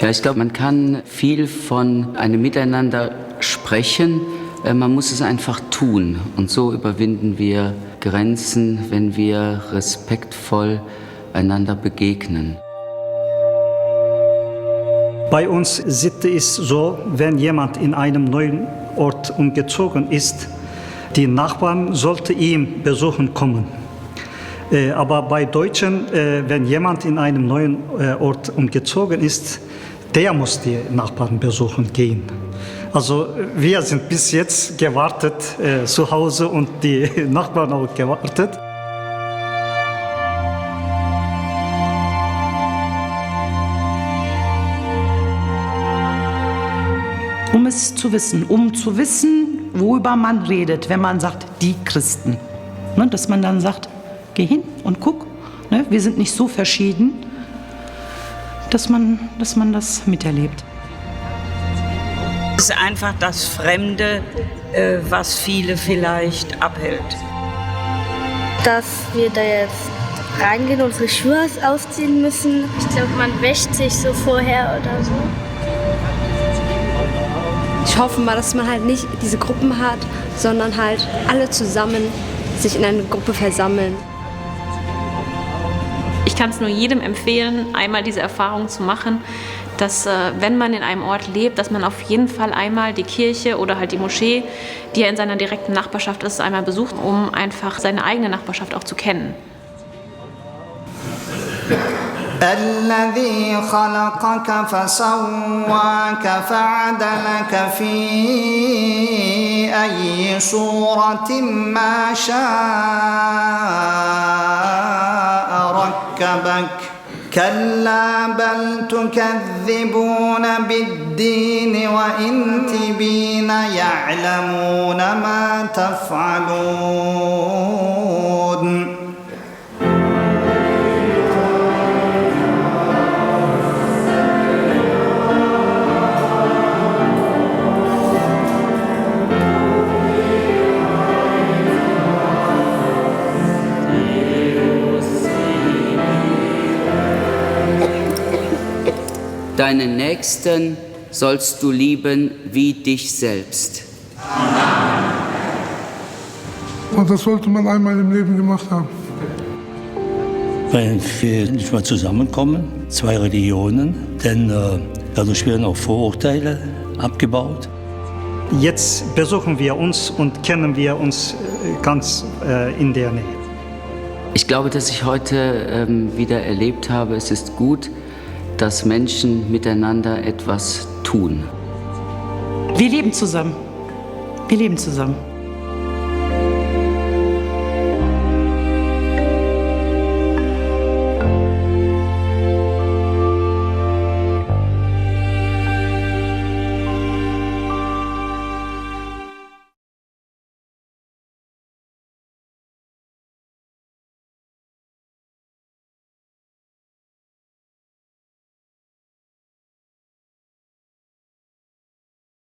Ja, ich glaube, man kann viel von einem Miteinander sprechen. Äh, man muss es einfach tun. Und so überwinden wir Grenzen, wenn wir respektvoll einander begegnen. Bei uns Sitte ist so, wenn jemand in einem neuen Ort umgezogen ist, die Nachbarn sollten ihn besuchen kommen. Äh, aber bei Deutschen, äh, wenn jemand in einem neuen äh, Ort umgezogen ist, der muss die Nachbarn besuchen gehen. Also wir sind bis jetzt gewartet äh, zu Hause und die Nachbarn auch gewartet. um es zu wissen, um zu wissen, worüber man redet, wenn man sagt, die Christen. Ne, dass man dann sagt, geh hin und guck, ne, wir sind nicht so verschieden, dass man, dass man das miterlebt. Es ist einfach das Fremde, äh, was viele vielleicht abhält. dass wir da jetzt reingehen, unsere Schuhe ausziehen müssen. Ich glaube, man wäscht sich so vorher oder so. Ich hoffe mal, dass man halt nicht diese Gruppen hat, sondern halt alle zusammen sich in eine Gruppe versammeln. Ich kann es nur jedem empfehlen, einmal diese Erfahrung zu machen, dass äh, wenn man in einem Ort lebt, dass man auf jeden Fall einmal die Kirche oder halt die Moschee, die ja in seiner direkten Nachbarschaft ist, einmal besucht, um einfach seine eigene Nachbarschaft auch zu kennen. الذي خلقك فسواك فعدلك في أي صورة ما شاء ركبك. كلا بل تكذبون بالدين وإن تبين يعلمون ما تفعلون. Deinen Nächsten sollst du lieben wie dich selbst. Und das sollte man einmal im Leben gemacht haben. Weil wir nicht mal zusammenkommen, zwei Religionen, denn äh, dadurch werden auch Vorurteile abgebaut. Jetzt besuchen wir uns und kennen wir uns äh, ganz äh, in der Nähe. Ich glaube, dass ich heute ähm, wieder erlebt habe, es ist gut, dass Menschen miteinander etwas tun. Wir leben zusammen. Wir leben zusammen.